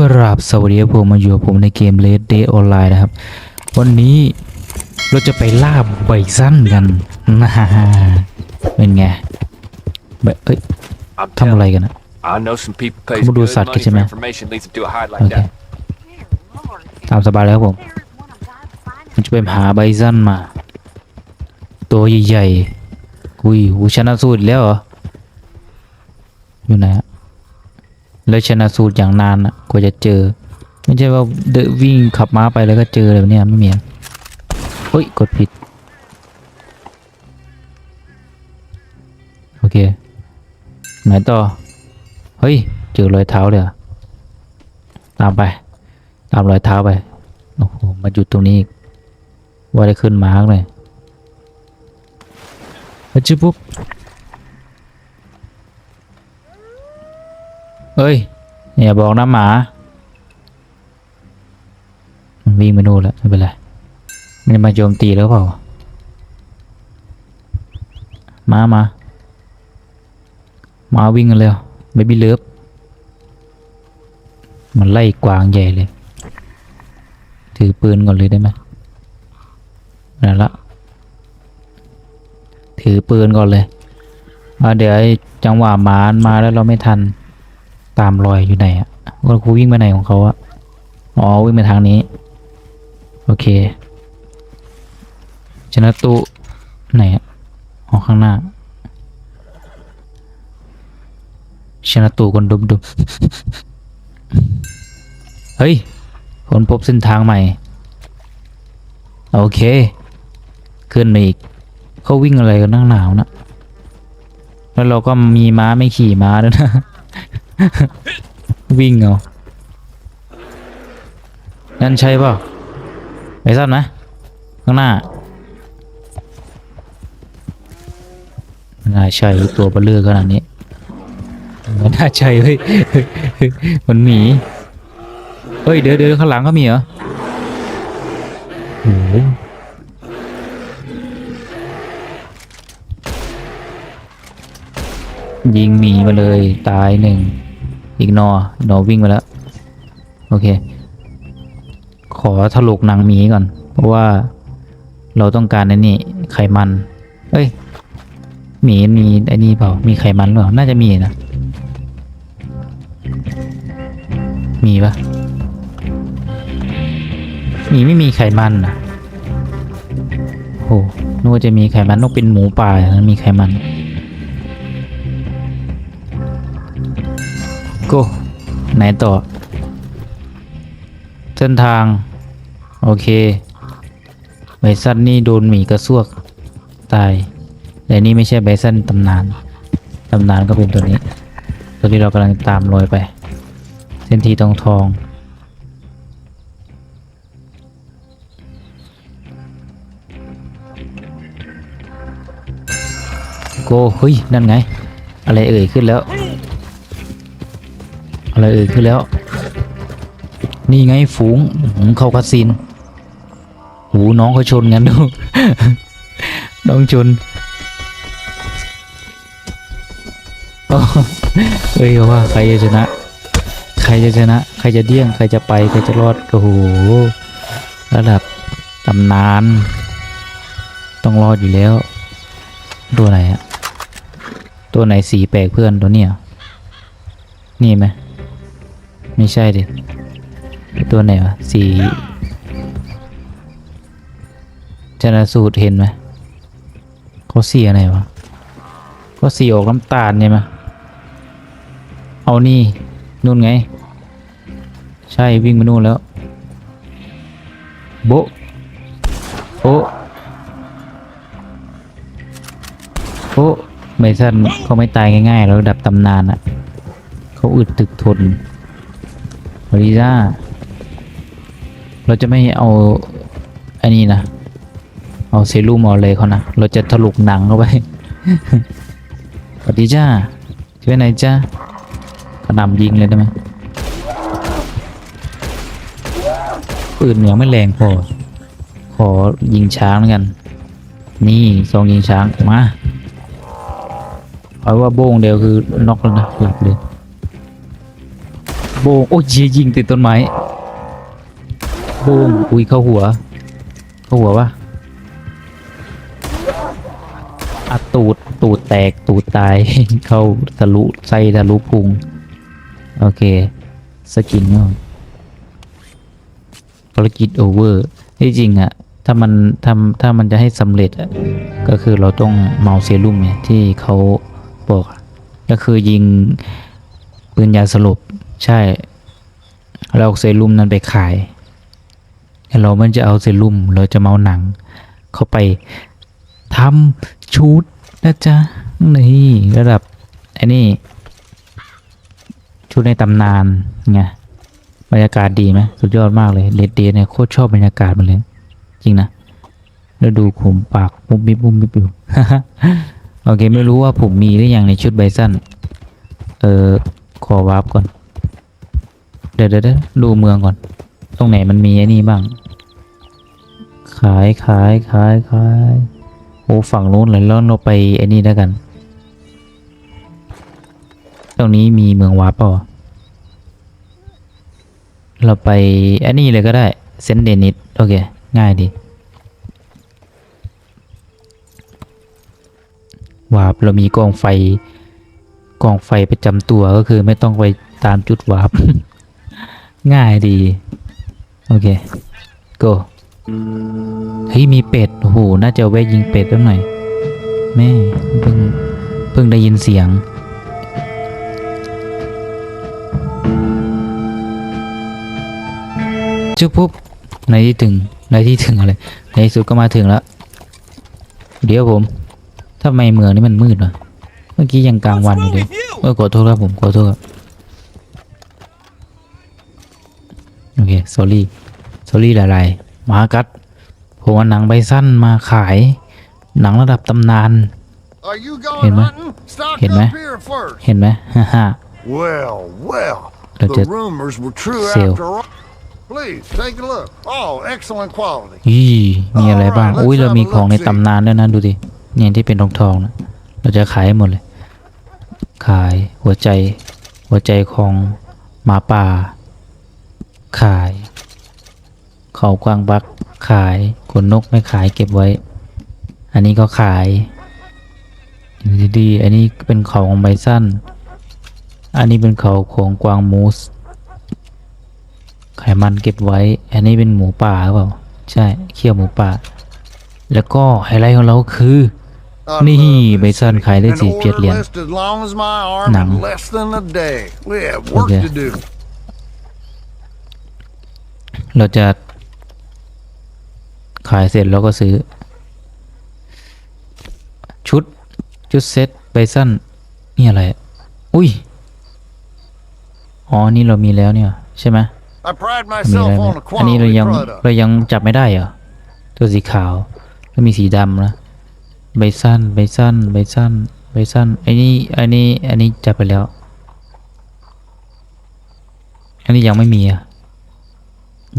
กราบสวัสดีครับผมมาอยู่กับผมในเกม Red Dead Online นะครับ วันนี้เราจะไปล่าไบซันกันนะฮะเป็นไงไบเอ้ย I'm ทำอะไร telling กันอะ you, I know some people pay เขามาดู good สัตว์กัน money ใช่ไหม for information leads them to a hide โอ like เค that. ตามสบายเลยครับผมมันจะไปหาไบซันมา ตัวใหญ่ๆกุยหูชนะสูตรแล้วเหรออยู่ไหนอะ แล้วชนะสูตรอย่างนานอะกว่าจะเจอ ไม่ใช่ว่าเดวิ่งขับม้าไปแล้วก็เจอเลยเนี่ยไม่มีเฮ้ย กดผิด โอเค ไหนต่อ เฮ้ย เจอรอยเท้าเลยตามไป ตามรอยเท้าไป โอ้โห มาหยุดตรงนี้อีก ว่าได้ขึ้นมาร์กเลยเฮ้ยจิ๊บปุ๊บ เฮ้ยอย่าบอกนะหมามันวิ่งไปนู่นแล้วไม่เป็นไรมันมาโจมตีแล้วเปล่า มามา มาวิ่งกันเลยเบบี้เลิฟมันไล่กวางใหญ่เลย ถือปืนก่อนเลยได้ไหมนั่นละ ถือปืนก่อนเลยอ่าเดี๋ยวจังหวะหมานมาแล้วเราไม่ทัน ตามรอยอยู่ไหนอะว่าครูวิ่งไปไหนของเขาอะอ๋อวิ่งไปทางนี้ โอเค ชนะตุไหนอะอ๋อข้างหน้า ชนะตูคนดุมดุมเฮ้ยคนพบเส้นทางใหม่ โอเค ขึ้นมาอีกเขาวิ่งอะไรกันนั่งหนาวนะ แล้วเราก็มีม้าไม่ขี่ม้าด้วยนะ วิ่งเอานั่นใช่เปล่าไปซ่อนนะ ข้างหน้าไม่น่าใช่ตัวเบลลือขนาดนี้มันน่าใช่เฮ้ยมันหมีเฮ้ยเดี๋ยวเดี๋ยวข้างหลังเขามีเหรอโอ้โหยิงหมีมาเลยตายหนึ่ง อีกนอ นอวิ่งมาแล้ว โอเค ขอถลกหนังหมีก่อน เพราะว่าเราต้องการไอ้นี่ไขมัน เอ้ย หมีมีไอ้นี่เปล่า มีไขมันหรือเปล่า น่าจะมีนะ มีปะมีไม่มีไขมันนะโอ้นึกว่าจะมีไขมันต้องเป็นหมูป่าอย่างนั้นมีไขมัน โก็ไหนต่อ เส้นทาง โอเคไบซันนี่โดนหมีกระซวก ตาย แต่นี่ไม่ใช่ไบซันตำนาน ตำนานก็เป็นตัวนี้ ตัวที่เรากำลังตามรอยไป เส้นทีทองทองโกเฮ้ย นั่นไง อะไรเอ่ยขึ้นแล้ว อะไรเอ่ยขึ้นแล้ว นี่ไงฝูงเข้าคาสินหูน้องเขาชนกันดูน้องชนเอ้ยว่าใครจะชนะ ใครจะชนะ ใครจะเดี้ยง ใครจะไป ใครจะรอดโอ้โหระดับตำนาน ต้องรอดอยู่แล้ว ตัวไหนอะตัวไหนสีแปลกเพื่อนตัวเนี้ยนี่ไหม ไม่ใช่ดิ ตัวไหนวะ สีชนะสูตรเห็นไหมเขาสีอะไรวะเขาสีออกน้ำตาลใช่ไหมเอานี่นู่นไง ใช่วิ่งมานู่นแล้ว โบโอโอะไบซันเขาไม่ตายง่ายๆแล้วระดับตำนานอะเขาอึดตึกทน บริซ่าเราจะไม่เอาอันนี้นะ เอาเซรุ่มเอาเลยเขานะ เราจะถลุกหนังเข้าไปสวัสดีจ้าช่วยไหนอยจ้ากระหนำยิงเลยได้ไหมปืนยังไม่แรงพอ ขอยิงช้างแล้วกัน นี่ซองยิงช้าง มาเอาว่าโบ้งเดียวคือน็อกแล้วนะหลับเลย โบงโอ้ยยิงติดต้นไม้โบงอุ้ยเข้าหัว เข้าหัวปะอัดตูดตูดแตกตูดตาย เข้าทะลุไส้ทะลุพุง โอเค สกินก็ภารกิจโอเวอร์ที่จริงอะถ้ามันทำถ้ามันจะให้สำเร็จอะก็คือเราต้องเมาเซรุ่มไงที่เขาบอกก็คือยิงปืนยาสลบ ใช่ เราเอาเซรุ่มนั้นไปขาย เราไม่จะเอาเซรุ่มเราจะเมาหนัง เข้าไปทำชุดนะจ๊ะ นี่ระดับไอ้นี่ ชุดในตำนานไงบรรยากาศดีไหมสุดยอดมากเลยเลดเดเนี่ยโคตรชอบบรรยากาศมันเลย จริงนะแล้วดูผมปากมุบมิบมุบมิบอยู่โอเค ไม่รู้ว่าผมมีหรือยังในชุดไบซันเออขอวาร์ปก่อน ดี๋ยวเดี๋ยวเดี๋ยวดูเมืองก่อน ตรงไหนมันมีไอ้นี่บ้าง ขายขายขายขายโอ้ฝั่งนู้นเลยแล้วเราไปไอ้นี่แล้วกัน ตรงนี้มีเมืองวาร์ปเปล่าวะเราไปอันนี้เลยก็ได้เซนเดนิสโอเค ง่ายดีวาร์ปเรามีกองไฟกองไฟประจำตัวก็คือไม่ต้องไปตามจุดวาร์ป ง่ายดี โอเค go เฮ้ยมีเป็ดโอ้โหน่าจะเอาไว้ยิงเป็ดแป๊บหน่อยแม่เพิ่งเพิ่งได้ยินเสียง จุ๊บปุ๊บในที่ถึงในที่ถึงอะไรในที่สุดก็มาถึงแล้ว เดี๋ยวผมทำไมเมืองนี้มันมืดวะเมื่อกี้ยังกลางวันอยู่เลยเออขอโทษครับผมขอโทษครับ โอเค sorry sorry หลายๆมากัดผมเอาหนังใบสั้นมาขาย หนังระดับตำนาน Are you Hey, going man. hunting? Stock Hey, up man. here first. เห็นไหมฮ่าฮ่า Well, well. Let's The just rumors were true sell. after all. Please take a look. Oh, excellent quality. ยี่มีอะไรบ้าง Alright, let's อุ้ยเรา have a มีของใน look-see. ตำนานด้วยนะดูดิเนี่ยที่เป็นทองทองๆนะเราจะขายให้หมดเลย ขายหัวใจ หัวใจของหมาป่า ขาย เขากวางบักขายขนนกไม่ขายเก็บไว้ อันนี้ก็ขายดีๆอันนี้เป็นเขาของไบซันอันนี้เป็นเขาของกวางมูสไขมันเก็บไว้ อันนี้เป็นหมูป่าหรือเปล่า ใช่เขี้ยวหมูป่า แล้วก็ไฮไลท์ของเราคือ I Ni, love this may son city. khai đấy An gì, Việt order liền. list as long as my arm Nặng. in less than a day. เราจะขายเสร็จแล้วก็ซื้อ ชุด ชุดเซ็ตไบสั้นนี่อะไรอะอุ้ย อ๋อ นี่เรามีแล้วเนี่ย ใช่ไหม I pride มีอะไร myself ไหม on a อันนี้เรา quality ยัง product. เรายังจับไม่ได้เหรอ ตัวสีขาวแล้วมีสีดำนะใบสั้นใบสั้นใบสั้นใบสั้นไอ้นี่อันนี้อันนี้จับไปแล้ว อันนี้ยังไม่มีอะ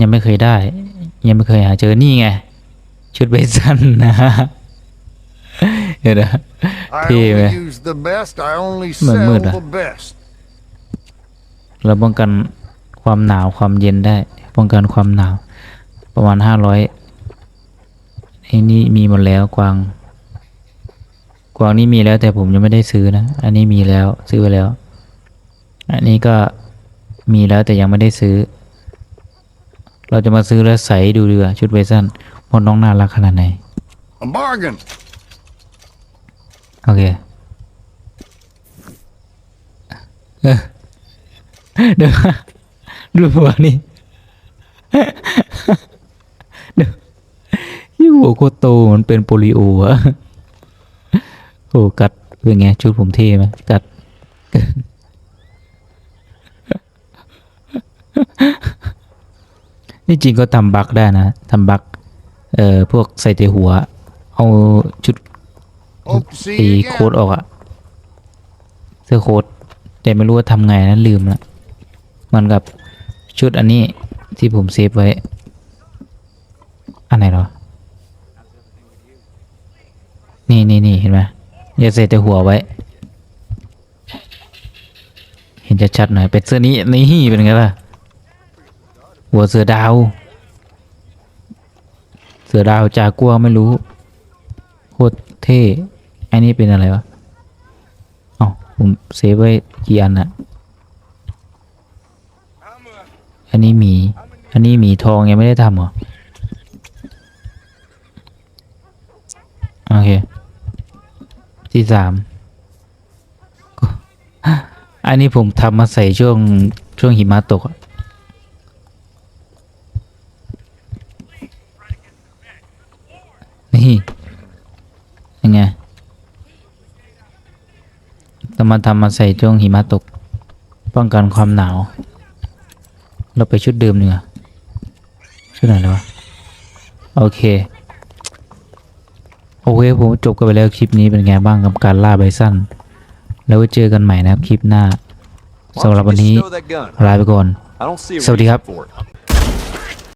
ยังไม่เคยได้ ยังไม่เคยหาเจอนี่ไง ชุดใบสั้นนะเดี๋ยวนะ I เท่ไหม only use the best. I only Mà sell mượt à? the best. เราป้องกันความหนาวความเย็นได้ ป้องกันความหนาว ประมาณห้าร้อยไอ้นี่มีหมดแล้วกวาง กวางนี่มีแล้วแต่ผมยังไม่ได้ซื้อนะ อันนี้มีแล้วซื้อไปแล้ว อันนี้ก็มีแล้วแต่ยังไม่ได้ซื้อ เราจะมาซื้อแล้วใส่ดูดีกว่าชุดเวสันว่าน้องน่ารักขนาดไหน A bargain. โอเคเออเดี๋ยวดูหัวนี่เดี๋ยวยี่หัวโคตรโตมันเป็นโปลิโออะโอ้กัดเป็นไงชุดผมเท่ไหมกัด นี่จริงก็ทำบักได้นะทำบักเอ่อพวกใส่แต่หัว เอาชุดตีโค้ดออกอะเสื้อโค้ดแต่ไม่รู้ว่าทำไงนะลืมละเหมันกับชุดอันนี้ที่ผมเซฟไว้ อันไหนเหรอ นี่นี่นี่เห็นไหมอย่าใส่แต่หัวไว้ เห็นจะชัดหน่อยเป็นเสื้อนี้นี่เป็นไงล่ะ หัวเสือดาว เสือดาวจากัวไม่รู้โคตรเท่อ้นี่เป็นอะไรวะอ้าผมเซฟไว้กี่อันอะอันนี้หมี อันนี้หมีทองยังไม่ได้ทำเหรอ โอเค ที่สาม อันนี้ผมทำมาใส่ช่วงช่วงหิมะตกอะนี่ยังไงจะ มาทำมาใส่ช่วงหิมะตก ป้องกันความหนาว เราไปชุดเดิมเนื้อะชุดไหนแล้ววะ โอเค โอเคผมจบกันไปแล้วคลิปนี้เป็นไงบ้างกับการล่าไบซันแล้วไว้เจอกันใหม่นะครับคลิปหน้า Why สำหรับ don't วัน you นี้ just stow that gun? ลาไปก่อน I don't see a Saudi reason Cup. for it.